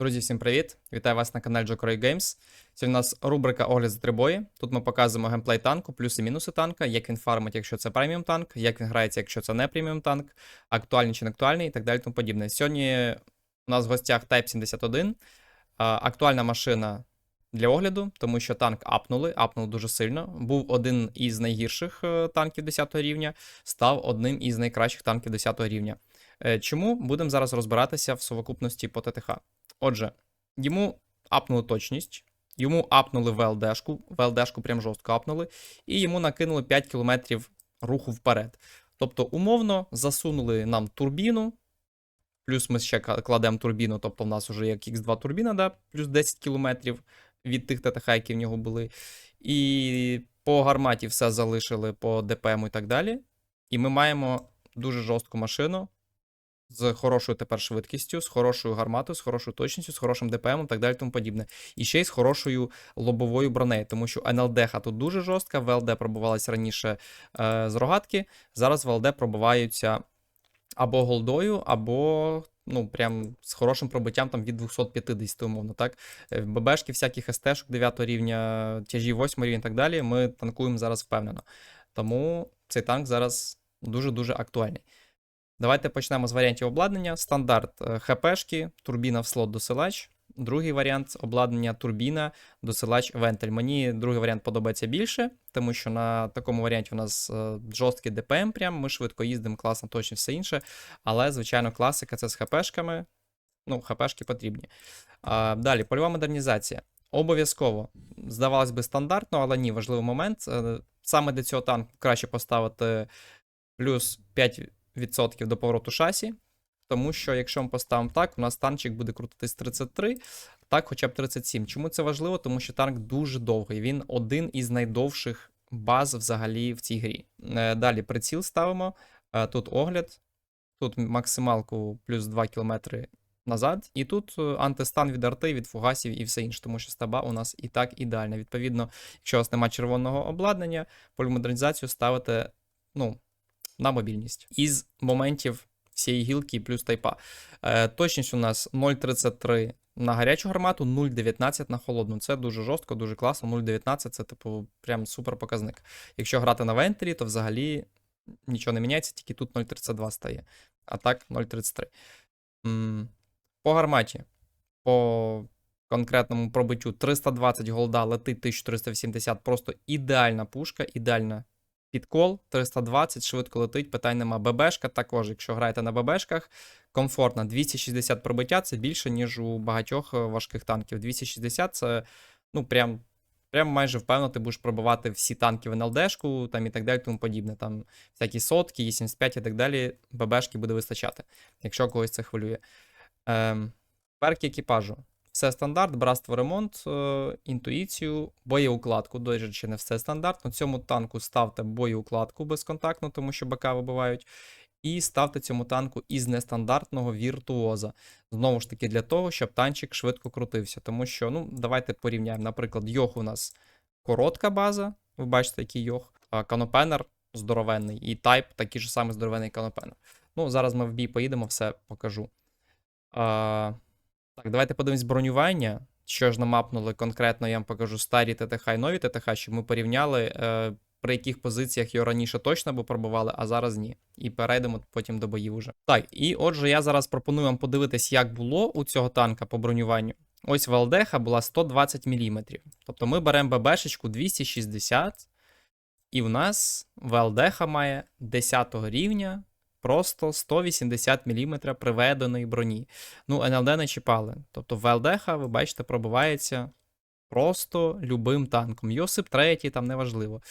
Друзі, всім привіт! Вітаю вас на каналі Jokeroy Games. Сьогодні у нас рубрика Огляд за три бої. Тут ми показуємо геймплей танку, плюси і мінуси танка, як він фармить, якщо це преміум танк, як він грається, якщо це не преміум танк, актуальний чи не актуальний і так далі тому подібне. Сьогодні у нас в гостях Type 71, актуальна машина для огляду, тому що танк апнули, апнули дуже сильно. Був один із найгірших е, танків 10 рівня, став одним із найкращих танків 10 рівня. Е, Чому будемо зараз розбиратися в совокупності по ТТХ? Отже, йому апнули точність, йому апнули ВЛДшку, ВЛДшку прям жорстко апнули, і йому накинули 5 км руху вперед. Тобто, умовно, засунули нам турбіну, плюс ми ще кладемо турбіну, тобто в нас вже як X2 турбіна, да, плюс 10 км від тих ТТХ, які в нього були. І по гарматі все залишили по ДПМу і так далі. І ми маємо дуже жорстку машину з хорошою тепер швидкістю, з хорошою гарматою, з хорошою точністю, з хорошим ДПМом так далі тому подібне. І ще й з хорошою лобовою бронею, тому що НЛД тут дуже жорстка, ВЛД пробувалися раніше е, з рогатки, зараз ВЛД пробуваються або голдою, або ну, прям з хорошим пробиттям там від 250, умовно, так? Е, ББшки всяких СТ-шок 9 рівня, тяжі 8 рівня і так далі, ми танкуємо зараз впевнено. Тому цей танк зараз дуже-дуже актуальний. Давайте почнемо з варіантів обладнання. Стандарт е, ХПшки, турбіна в слот досилач. Другий варіант обладнання турбіна, досилач вентиль. Мені другий варіант подобається більше, тому що на такому варіанті у нас е, жорсткий ДПМ, прям ми швидко їздимо, класно, точно все інше. Але, звичайно, класика це з ХПшками. Ну, ХПшки потрібні. Далі, польова модернізація. Обов'язково. Здавалось би, стандартно, але ні, важливий момент. Е, Саме для цього танку краще поставити плюс 5% до повороту шасі. Тому що, якщо ми поставимо так, у нас танчик буде крутитись 33, так, хоча б 37. Чому це важливо? Тому що танк дуже довгий. Він один із найдовших баз взагалі в цій грі. Е, Далі приціл ставимо. Е, Тут огляд, тут максималку плюс 2 км назад. І тут е, антистан від арти, від фугасів і все інше, тому що стаба у нас і так ідеальна. Відповідно, якщо у вас немає червоного обладнання, полімодернізацію ставите ну, на мобільність. Із моментів всієї гілки плюс тайпа. Е, точність у нас 0,33 на гарячу гармату, 0,19 на холодну. Це дуже жорстко, дуже класно. 0,19 це, типу, прям супер показник. Якщо грати на вентилі, то взагалі нічого не міняється, тільки тут 0,32 стає. А так 0,33. По гарматі, по конкретному пробиттю 320 голда летить 1380, просто ідеальна пушка, ідеальна підкол, 320, швидко летить, питань нема. ББшка також, якщо граєте на ББшках, комфортно. 260 пробиття це більше, ніж у багатьох е, важких танків. 260 це ну прям. Прям майже впевнено, ти будеш пробивати всі танки в НЛДшку там і так далі, тому подібне. Там всякі сотки, Е75 і так далі, ББшки буде вистачати, якщо когось це хвилює. Ем, перки екіпажу. Все стандарт, братство ремонт, е, інтуїцію, боєукладку. До речі, не все стандарт. На цьому танку ставте боєукладку безконтактну, тому що БК вибивають. І ставте цьому танку із нестандартного віртуоза. Знову ж таки, для того, щоб танчик швидко крутився. Тому що, ну, давайте порівняємо. Наприклад, йох у нас коротка база. Ви бачите, який йох. Канопенер здоровенний, і тайп такий же самий здоровенний канопенер. Ну, зараз ми в бій поїдемо, все покажу. А, так, давайте подивимось бронювання. Що ж намапнули конкретно, я вам покажу старі ТТХ і нові ТТХ, щоб ми порівняли, е, при яких позиціях його раніше точно би пробували, а зараз ні. І перейдемо потім до боїв уже. Так, і отже, я зараз пропоную вам подивитись, як було у цього танка по бронюванню. Ось ВЛДХ була 120 мм. Тобто ми беремо ББшечку 260, і в нас ВЛДХ має 10 рівня просто 180 мм приведеної броні. Ну, НЛД не чіпали. Тобто ВЛДХ, ви бачите, пробивається просто любим танком. Йосип 3, там неважливо.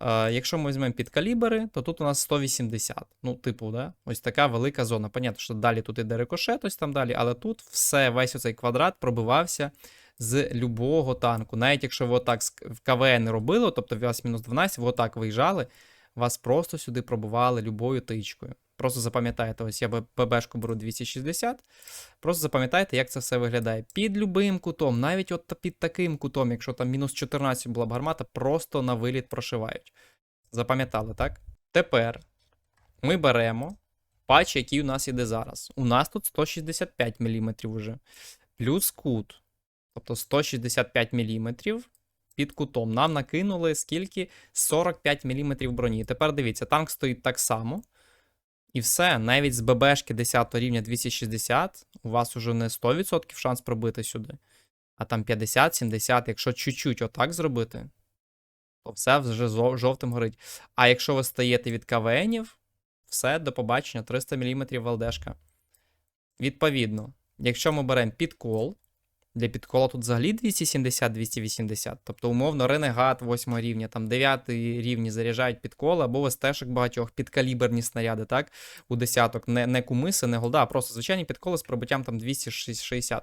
Е, якщо ми візьмемо під калібри, то тут у нас 180. Ну, типу, да? ось така велика зона. Понятно, що далі тут іде рикошет, ось там далі, але тут все, весь оцей квадрат пробивався з любого танку. Навіть якщо ви отак в КВН не робили, тобто вас мінус 12, ви отак виїжджали, вас просто сюди пробували любою тичкою. Просто запам'ятайте, ось я ББшку беру 260. Просто запам'ятайте, як це все виглядає. Під любим кутом, навіть от під таким кутом, якщо там мінус 14 була б гармата, просто на виліт прошивають. Запам'ятали, так? Тепер ми беремо патч, який у нас іде зараз. У нас тут 165 мм уже. плюс кут. Тобто 165 мм під кутом. Нам накинули скільки? 45 мм броні. Тепер дивіться, танк стоїть так само. І все, навіть з ББшки 10 рівня 260, у вас уже не 100% шанс пробити сюди, а там 50-70, якщо чуть-чуть отак зробити, то все вже жовтим горить. А якщо ви стаєте від КВНів, все, до побачення, 300 мм ВЛДшка. Відповідно, якщо ми беремо підкол, для підкола тут взагалі 270-280, тобто, умовно, ренегат 8 рівня, там 9 рівні заряджають підколи, або вестешок багатьох підкаліберні снаряди, так? У десяток, не, не кумиси, не голда, а просто звичайні підколи з пробиттям там 260.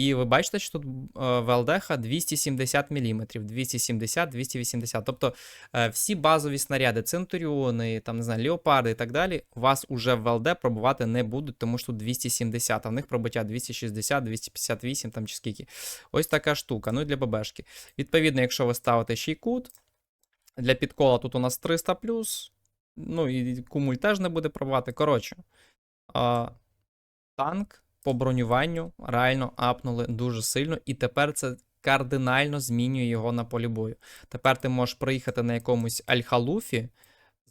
І ви бачите, що тут ВЛДХ 270 мм, 270-280. Тобто е, всі базові снаряди, Центуріони, там, не знаю, Леопарди і так далі, вас уже в ВЛД пробувати не будуть, тому що тут 270, а в них пробиття 260, 258 там чи скільки. Ось така штука. Ну і для ББшки. Відповідно, якщо ви ставите ще й кут, для підкола тут у нас 300 ну і кумуль теж не буде пробувати. Коротше, танк по бронюванню реально апнули дуже сильно, і тепер це кардинально змінює його на полі бою. Тепер ти можеш приїхати на якомусь Альхалуфі,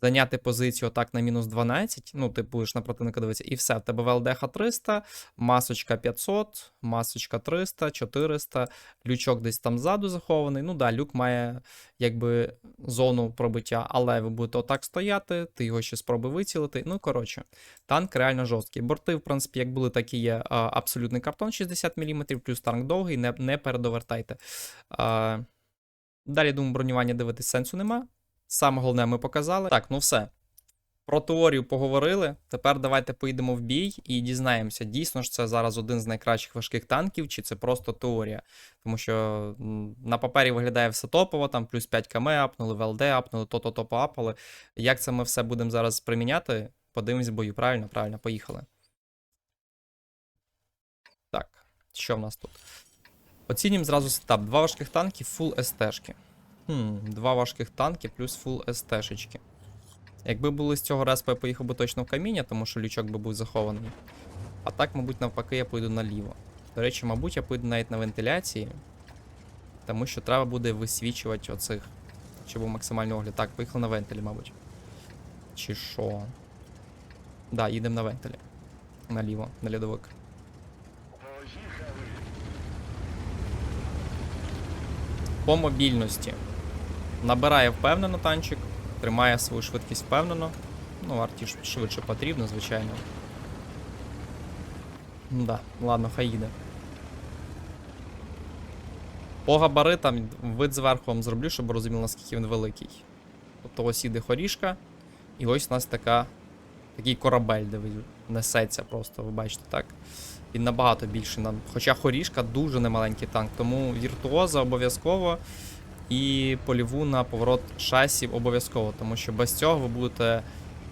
зайняти позицію отак на мінус 12, ну, ти будеш на противника дивитися, і все. В тебе ВЛДХ 300, масочка 500, масочка 300, 400, лючок десь там ззаду захований. Ну да, люк має якби зону пробиття, але ви будете отак стояти, ти його ще спробуй вицілити. Ну, коротше, танк реально жорсткий. Борти, в принципі, як були, так і є. Абсолютний картон 60 мм, плюс танк довгий, не, не передовертайте. Далі, думаю, бронювання дивитись сенсу нема. Саме головне ми показали. Так, ну все. Про теорію поговорили. Тепер давайте поїдемо в бій і дізнаємося, дійсно ж це зараз один з найкращих важких танків, чи це просто теорія. Тому що на папері виглядає все топово, там плюс 5 км апнули, ВЛД апнули, то-то то поапали. Як це ми все будемо зараз приміняти? Подивимось бою. Правильно, правильно, поїхали. Так, що в нас тут? Оцінюємо зразу сетап. Два важких танки, фул СТ-шки. Хм, два важких танки плюс фул СТ-шечки. Якби були з цього респа, я поїхав би точно в каміння, тому що лючок би був захований. А так, мабуть, навпаки, я поїду наліво. До речі, мабуть, я поїду навіть на вентиляції, тому що треба буде висвічувати оцих, щоб був максимальний огляд. Так, поїхали на вентилі, мабуть. Чи що? Да, їдемо на вентилі. Наліво, на льодовик. По мобільності. Набирає впевнено танчик, тримає свою швидкість впевнено. Ну, арті швидше потрібно, звичайно. Да, ладно, хай їде. По габаритам вид зверху вам зроблю, щоб розуміли, наскільки він великий. Тобто ось іде хорішка, і ось у нас така, такий корабель, де несеться просто, ви бачите, так. Він набагато більший. нам. Хоча хорішка дуже немаленький танк, тому віртуоза обов'язково і поліву на поворот шасі обов'язково, тому що без цього ви будете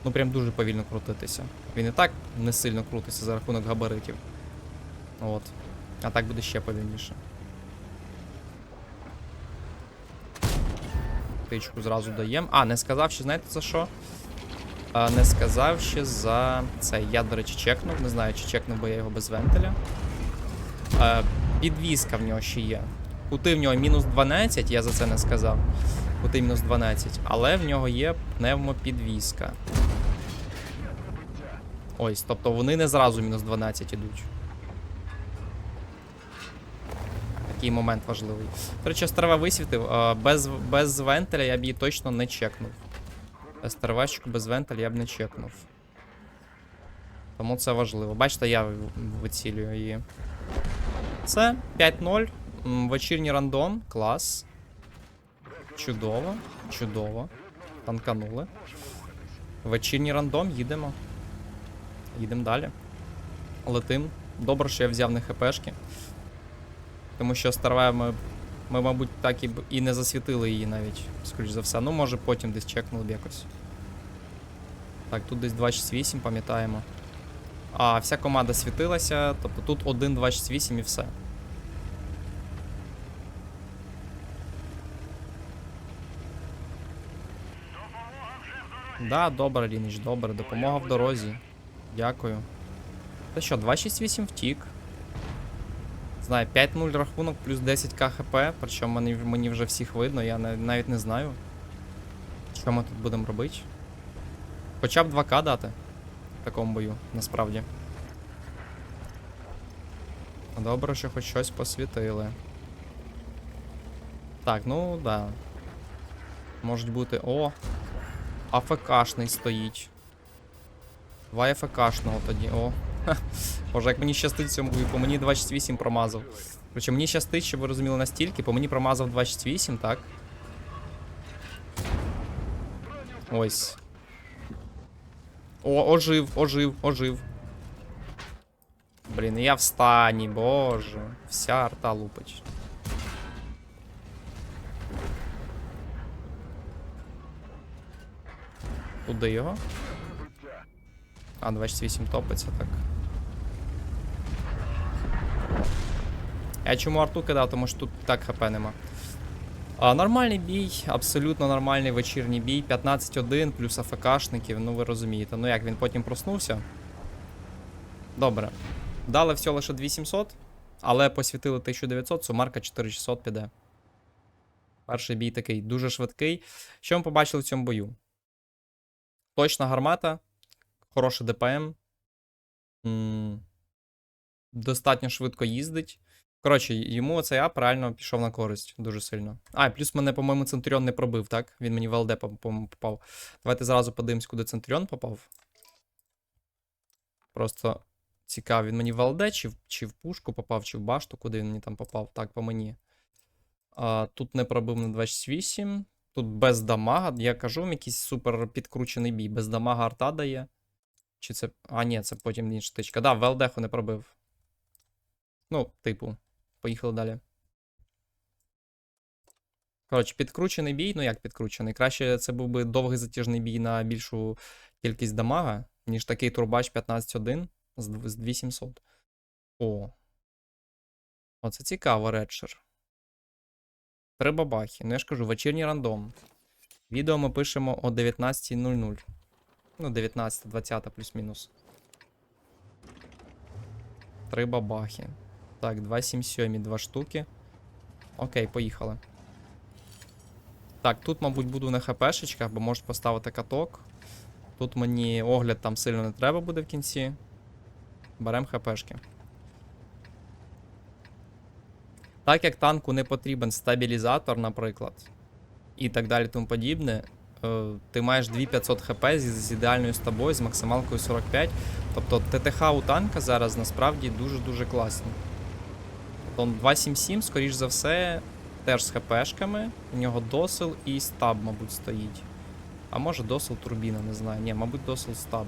ну прям дуже повільно крутитися. Він і так не сильно крутиться за рахунок габаритів. От. А так буде ще повільніше. Тичку зразу даємо. А, не сказав ще, знаєте за що? А, не ще за цей. Я, до речі, чекнув. Не знаю, чи чекнув би я його без вентиля. А, підвізка в нього ще є. Кути в нього мінус 12, я за це не сказав. Кути мінус 12, але в нього є пневмопідвізка. Ось, тобто вони не зразу мінус 12 ідуть. Такий момент важливий. До речі, стерва висвітив. Без, без вентиля я б її точно не чекнув. Стервачку без вентиля я б не чекнув. Тому це важливо. Бачите, я вицілюю її. Це 5-0. Вечірній рандом. Клас. Чудово. Чудово. Танканули. Вечірній рандом, їдемо. Їдемо далі. Летим. Добре, що я взяв не хпшки. Тому що старве ми, ми, мабуть, так і, і не засвітили її навіть, скоріш за все. Ну, може, потім десь чекнули б якось. Так, тут десь 268, пам'ятаємо. А, вся команда світилася, тобто тут 1, 268 і все. Да, добре, Лініч, добре. Допомога в дорозі. Дякую. Та що, 268 втік. Знаю, 5-0 рахунок плюс 10 КХП, причому мені, мені вже всіх видно, я навіть не знаю. Що ми тут будемо робити? Хоча б 2К дати в такому бою, насправді. Добре, що хоч щось посвітили. Так, ну да. Можуть бути. О! АФКшний стоїть. Два АФКшного тоді. О. Боже, як мені щастить в цьому бою, по мені 268 промазав. Короче, мені щастить, щоб ви розуміли настільки, по мені промазав 268, так? Ось. О, ожив, ожив, ожив. Блін, я в боже. Вся арта лупить. Куди його? А, 28 топиться, так. Я чому арту кидав, тому що тут так хп нема. А, нормальний бій, абсолютно нормальний вечірній бій. 15-1 плюс АФКшників, ну ви розумієте. Ну як він потім проснувся. Добре. Дали всього лише 2700, але посвітили 1900, сумарка 4600 піде. Перший бій такий дуже швидкий. Що ми побачили в цьому бою? Точна гармата, хороший ДПМ. Достатньо швидко їздить. Коротше, йому цей ап реально пішов на користь дуже сильно. А, плюс мене, по-моєму, Центуріон не пробив, так? Він мені в ЛД попав. Давайте зразу подивимось, куди Центуріон попав. Просто цікаво, він мені в ЛД, чи в, чи в пушку попав, чи в башту, куди він мені там попав. Так, по мені. А, тут не пробив на 28. Тут без дамага. Я кажу якийсь супер підкручений бій. Без дамага арта дає. Чи це. А, ні, це потім інша тичка. Да, в ЛДху не пробив. Ну, типу. Поїхали далі. Коротше, підкручений бій, ну як підкручений. Краще це був би довгий затяжний бій на більшу кількість дамага, ніж такий турбач 15-1 з дв- з 2700. О. Оце цікаво, редшер. Три бабахи. Ну я ж кажу, вечірній рандом. Відео ми пишемо о 19.00. Ну, 19-20 плюс-мінус. Три бабахи. Так, 277, два штуки. Окей, поїхали. Так, тут, мабуть, буду на хпшечках, бо можуть поставити каток. Тут мені огляд там сильно не треба буде в кінці. Берем хпшки. Так як танку не потрібен стабілізатор, наприклад, і так далі тому подібне, е, ти маєш 2500 хп з, ідеальною стабою, з максималкою 45. Тобто ТТХ у танка зараз насправді дуже-дуже класні. Тобто 277, скоріш за все, теж з хпшками. У нього досил і стаб, мабуть, стоїть. А може досил турбіна, не знаю. Ні, мабуть, досил стаб.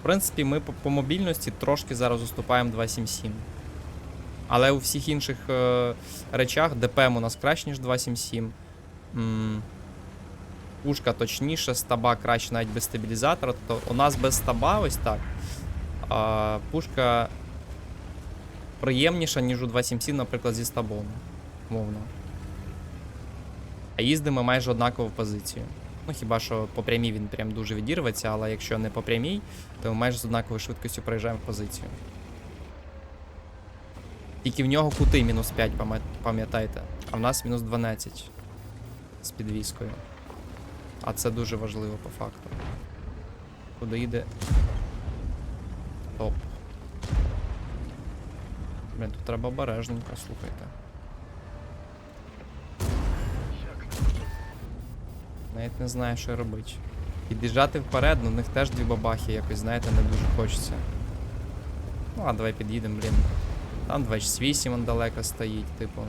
В принципі, ми по, по мобільності трошки зараз уступаємо 277. Але у всіх інших е, речах ДПМ у нас краще, ніж 277. М, Пушка точніше, стаба краще навіть без стабілізатора. Тобто у нас без стаба ось так. А, пушка приємніша, ніж у 277, наприклад, зі стабом. Мовно. А їздимо майже однаково в позицію. Ну, хіба що по прямій він прям дуже відірветься, але якщо не по прямій, то ми майже з однаковою швидкістю проїжджаємо в позицію. Тільки в нього кути мінус 5, пам'ятайте. А в нас мінус 12 з підвіскою. А це дуже важливо по факту. Куди йде. Топ. Блін, тут треба обережненько, слухайте. Навіть не знаю, що робити. Під'їжджати вперед, ну в них теж дві бабахи якось, знаєте, не дуже хочеться. Ну, а давай під'їдемо, блін. Там 28 он далеко стоїть, типу.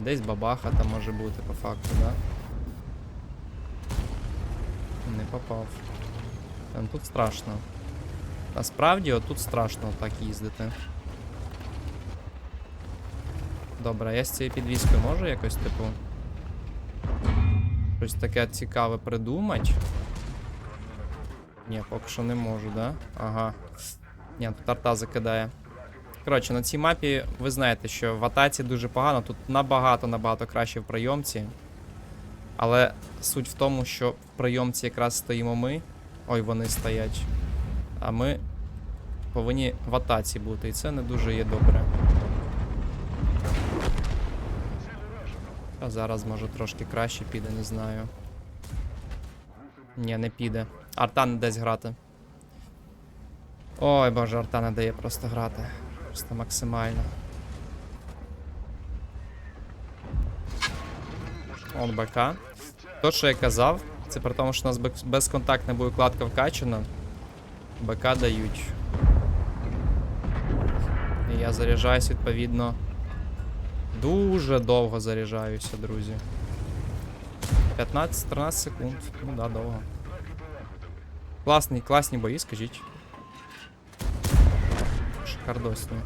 Десь бабаха там може бути по факту, да? Не попав. Там тут страшно. Насправді, отут страшно так їздити. Добре, я з цією підвіскою можу якось, типу. Щось таке цікаве придумати. Ні, поки що не можу, да? Ага. Ні, тут арта закидає. Коротше, на цій мапі ви знаєте, що в атаці дуже погано, тут набагато-набагато краще в прийомці. Але суть в тому, що в прийомці якраз стоїмо ми. Ой, вони стоять. А ми повинні в атаці бути, і це не дуже є добре. А зараз може трошки краще піде, не знаю. Ні, не піде. Арта не дасть грати. Ой боже, арта не дає просто грати. Просто максимально. Он БК. То, що я казав, це при тому, що у нас безконтактна боєкладка вкачана. БК дають. І я заряджаюсь, відповідно. Дуже довго заряджаюся, друзі. 15-13 секунд. Ну да, довго. Класні, класні бої, скажіть. Шикардосні.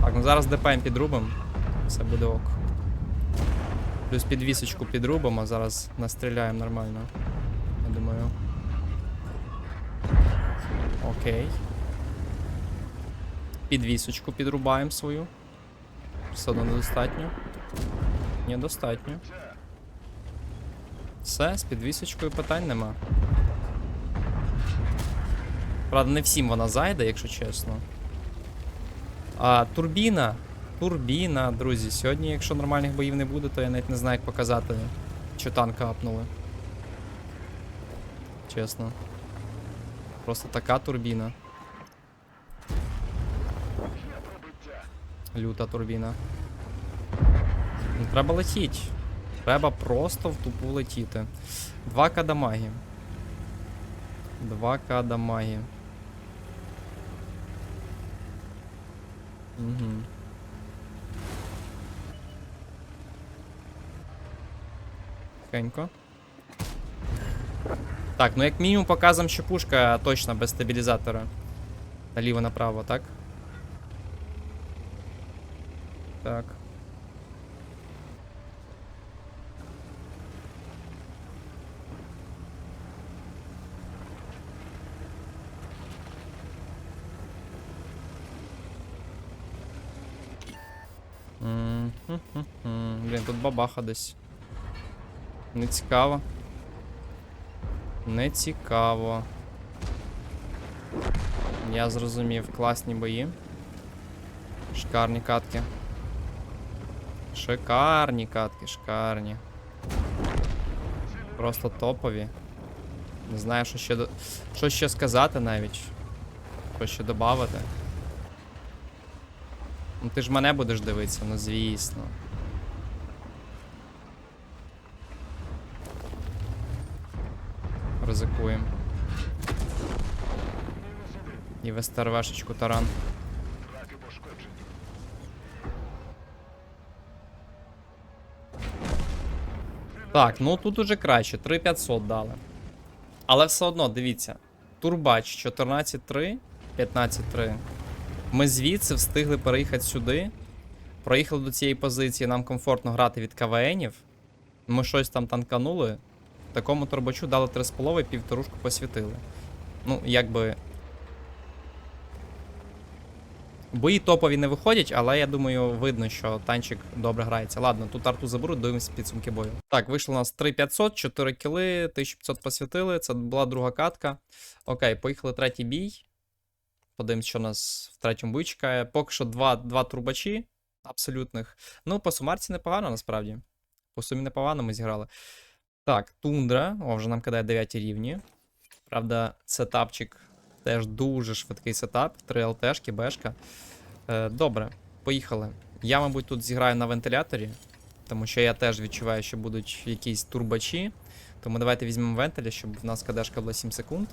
Так, ну зараз ДПМ підрубимо. Все буде ок. Плюс підвісочку підрубимо, а зараз настріляємо нормально. Я думаю. Окей. Підвісочку підрубаємо свою. Все одно недостатньо. Недостатньо. Все, з підвісочкою питань нема. Правда, не всім вона зайде, якщо чесно. А, турбіна. Турбіна, друзі. Сьогодні, якщо нормальних боїв не буде, то я навіть не знаю, як показати, що танка апнули. Чесно. Просто така турбіна. Люта турбіна. Ну, Треба летіти. Треба просто в тупу летіти. 2к дамаги. 2к дамаги. Угу. Тихенько. Так, ну як мінімум показуємо, що пушка точно без стабілізатора. Наліво направо, так? Так. Блін, тут бабаха десь. Не цікаво. Не цікаво. Я зрозумів, класні бої. Шикарні катки. Шикарні катки, шикарні. Просто топові. Не знаю, що ще до... що ще сказати навіть. Що ще додати. Ну ти ж мене будеш дивитися, ну звісно. Ризикуємо. І вести РВшечку таран. Так, ну тут уже краще, 3500 дали. Але все одно, дивіться. Турбач 14.3, 15.3. Ми звідси встигли переїхати сюди. Проїхали до цієї позиції, нам комфортно грати від КВНів. Ми щось там танканули. Такому турбачу дали 3,5, півторушку посвітили. Ну, якби. Бої топові не виходять, але я думаю, видно, що танчик добре грається. Ладно, тут арту заберу, дивимося підсумки бою. Так, вийшло у нас 3500, 4 кіли, 1500 посвітили. Це була друга катка. Окей, поїхали третій бій. Подивимось, що нас в третьому бою чекає. Поки що два, два турбачі абсолютних. Ну, по сумарці непогано, насправді. По сумі непогано ми зіграли. Так, тундра. О, вже нам кидає 9 рівні. Правда, сетапчик теж дуже швидкий сетап. 3 ЛТшки, Бешка. Е, добре, поїхали. Я, мабуть, тут зіграю на вентиляторі, тому що я теж відчуваю, що будуть якісь турбачі. Тому давайте візьмемо вентиля, щоб в нас кадешка була 7 секунд.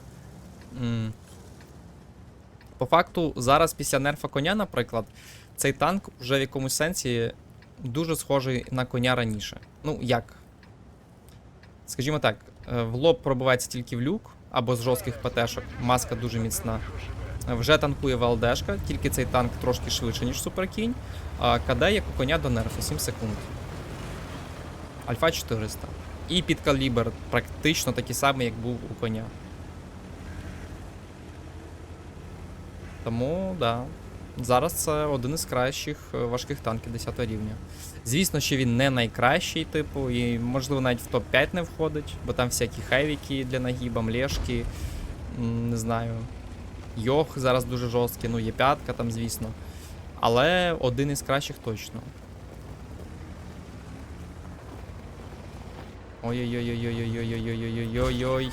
По факту, зараз після нерфа коня, наприклад, цей танк вже в якомусь сенсі дуже схожий на коня раніше. Ну, як? Скажімо так, е, в лоб пробивається тільки в люк або з жорстких ПТшок. Маска дуже міцна. Вже танкує ВЛДшка, тільки цей танк трошки швидше, ніж суперкінь. А КД як у коня до нерфу 7 секунд. Альфа 400. І підкалібр практично такий самий, як був у коня. Тому, да. Зараз це один із кращих е, важких танків 10 рівня. Звісно, що він не найкращий, типу, і, можливо, навіть в топ-5 не входить, бо там всякі хевіки для нагіба, млєшки, не знаю. Йох зараз дуже жорсткий, ну є п'ятка там, звісно. Але один із кращих точно. Ой-ой-ой-ой-ой-ой-ой-ой-ой-ой-ой-ой.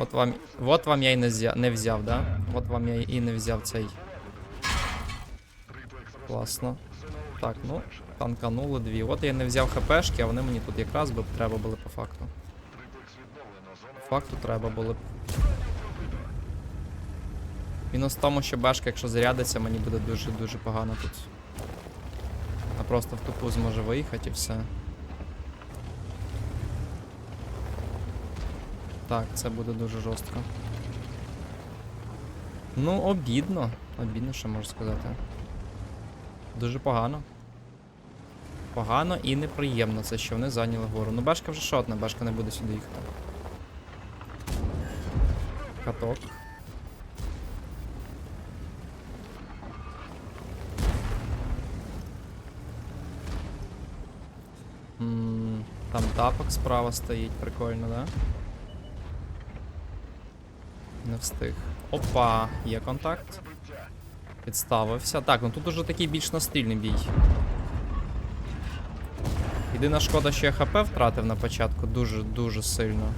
От вам. Вот вам я і не взяв, не взяв, да? От вам я і не взяв цей. Класно. Так, ну, танканули дві. От я не взяв хпшки, а вони мені тут якраз би треба були по факту. По факту треба було б. Мінус в тому, що бешка, якщо зарядиться, мені буде дуже-дуже погано тут. А просто в тупу зможе виїхати і все. Так, це буде дуже жорстко. Ну, обідно. Обідно, що можу сказати. Дуже погано. Погано і неприємно це, що вони зайняли гору. Ну, бешка вже шотна, бешка не буде сюди їхати. Каток. Там тапок справа стоїть, прикольно, да? Не встиг. Опа, є контакт. Підставився. Так, ну тут уже такий більш настильний бій. Єдина шкода, що я ХП втратив на початку дуже-дуже сильно.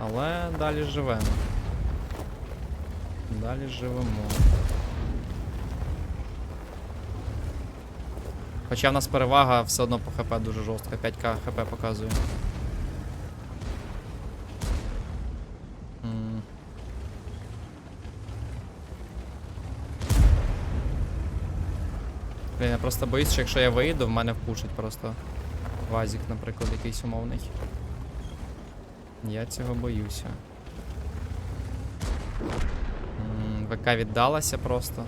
Але далі живемо. Далі живемо. Хоча в нас перевага все одно по ХП дуже жорстка. 5к ХП показує. Просто боюсь, що якщо я вийду, в мене впушить просто вазик, наприклад, якийсь умовний. Я цього боюся. ВК віддалася просто.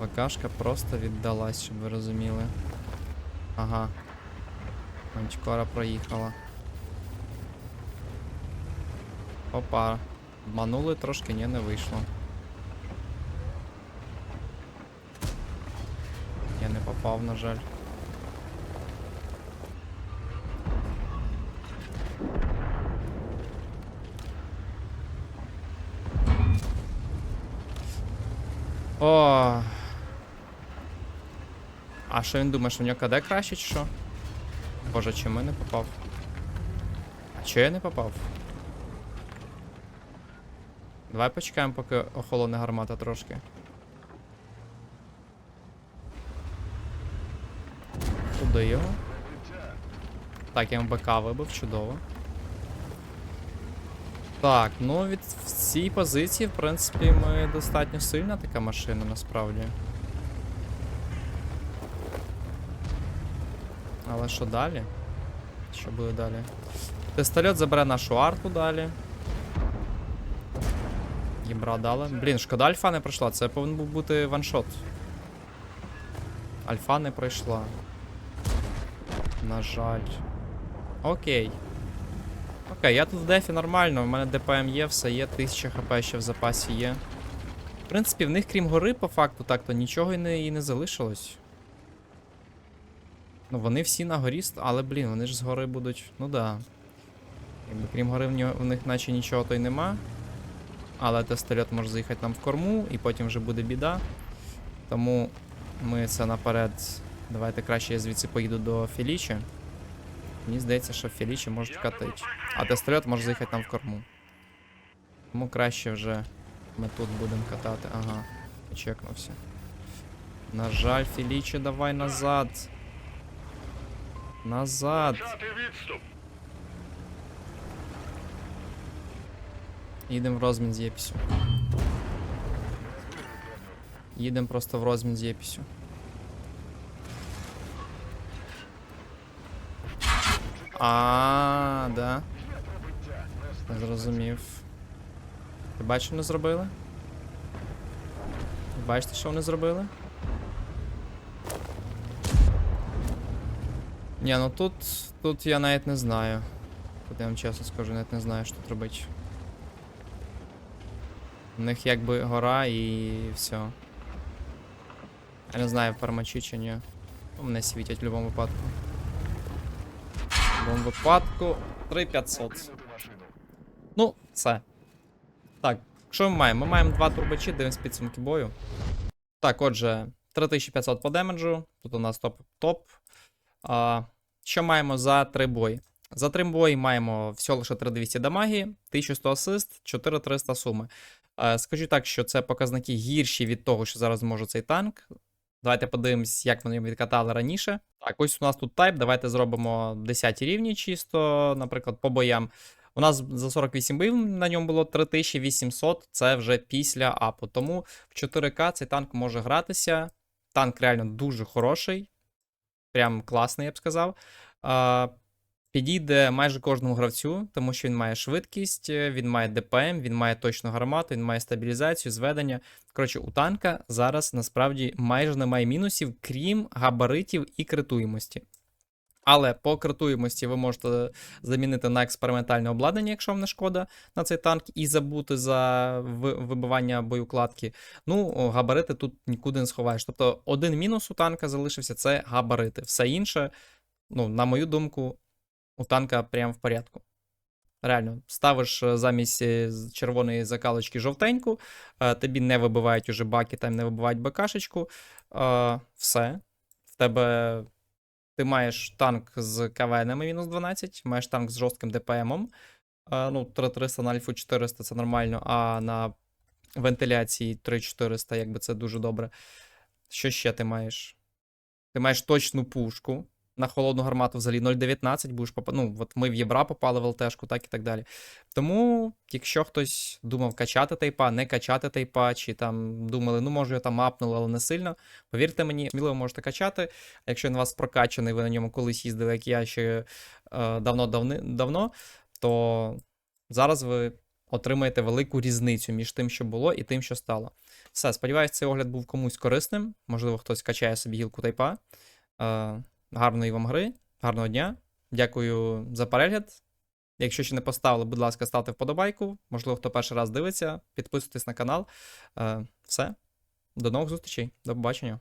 ВКшка просто віддалась, щоб ви розуміли. Ага. Манчкора проїхала. Опа. Обманули трошки, ні, не вийшло. Попав, на жаль. О. А що він думає, що в нього КД краще чи що? Боже, чому я не попав? А чого я не попав? Давай почекаємо, поки охолоне гармата трошки. Куди його? Так, я йому БК вибив, чудово. Так, ну від в цій позиції, в принципі, ми достатньо сильна така машина насправді. Але що далі? Що буде далі? Тестольот забере нашу арту далі. Єбра дали. Блін, шкода альфа не пройшла. Це повинен був бути ваншот. Альфа не пройшла. На жаль. Окей. Окей, я тут в дефі нормально, в мене ДПМ є, все є, 1000 хп ще в запасі є. В принципі, в них, крім гори, по факту, так то нічого і не, і не залишилось. Ну, вони всі на горі, але, блін, вони ж з гори будуть. Ну да. Якби, крім гори, в, нього, в них наче нічого то й нема. Але тестольот може заїхати нам в корму, і потім вже буде біда. Тому ми це наперед. Давайте краще я звідси поїду до Фелічі. Мені здається, що Фелічі можуть катити. А тестольот може заїхати нам в корму. Тому краще вже ми тут будемо катати. Ага, чекнувся. На жаль, Фелічі, давай назад. Назад. Їдемо в розмін з Єпісю. Їдемо просто в розмін з Єпісю. А, да. Зрозумів. Ти бачиш, що вони зробили? Ви Бачите, що вони зробили? Ні, ну тут. Тут я навіть не знаю. Тут я вам чесно скажу, навіть не знаю, що тут робити. У них якби гора і все. Я не знаю, пермачі чи ні. Мене світять в будь-якому випадку. Будь-якому випадку 3500. Ну, все. Так, що ми маємо? Ми маємо два турбачі, дивимось підсумки бою. Так, отже, 3500 по демеджу. Тут у нас топ-топ. А, що маємо за три бої? За три бої маємо всього лише 3200 дамаги, 1100 асист, 4300 суми. Е, Скажу так, що це показники гірші від того, що зараз може цей танк. Давайте подивимось, як вони відкатали раніше. Так, ось у нас тут тайп. Давайте зробимо 10 рівні чисто, наприклад, по боям. У нас за 48 боїв на ньому було 3800, це вже після апу. Тому в 4К цей танк може гратися. Танк реально дуже хороший, прям класний, я б сказав. Підійде майже кожному гравцю, тому що він має швидкість, е, він має ДПМ, він має точну гармату, він має стабілізацію, зведення. Коротше, у танка зараз насправді майже немає мінусів, крім габаритів і критуємості. Але по критуємості ви можете замінити на експериментальне обладнання, якщо вам не шкода на цей танк, і забути за вибивання боєукладки. Ну, габарити тут нікуди не сховаєш. Тобто один мінус у танка залишився це габарити. Все інше, ну, на мою думку, у танка прям в порядку. Реально, ставиш е, замість е, червоної закалочки жовтеньку, е, тобі не вибивають уже баки, там не вибивають БКшечку. Все. В тебе ти маєш танк з КВНами мінус 12, маєш танк з жорстким ДПМом. Ну, 3300 на альфу 400 це нормально, а на вентиляції 3400, якби це дуже добре. Що ще ти маєш? Ти маєш точну пушку. На холодну гармату взагалі 0,19 будеш попа... Ну, от ми в Єбра попали в ЛТшку, так і так далі. Тому, якщо хтось думав качати тайпа, не качати тайпа, чи там думали, ну може я там апнули, але не сильно. Повірте мені, сміливо можете качати. Якщо він у вас прокачаний, ви на ньому колись їздили, як я ще е, давно давни, давно, то зараз ви отримаєте велику різницю між тим, що було, і тим, що стало. Все, сподіваюсь, цей огляд був комусь корисним. Можливо, хтось качає собі гілку тайпа. Гарної вам гри, гарного дня. Дякую за перегляд. Якщо ще не поставили, будь ласка, ставте вподобайку. Можливо, хто перший раз дивиться, підписуйтесь на канал. Е, все. До нових зустрічей. До побачення.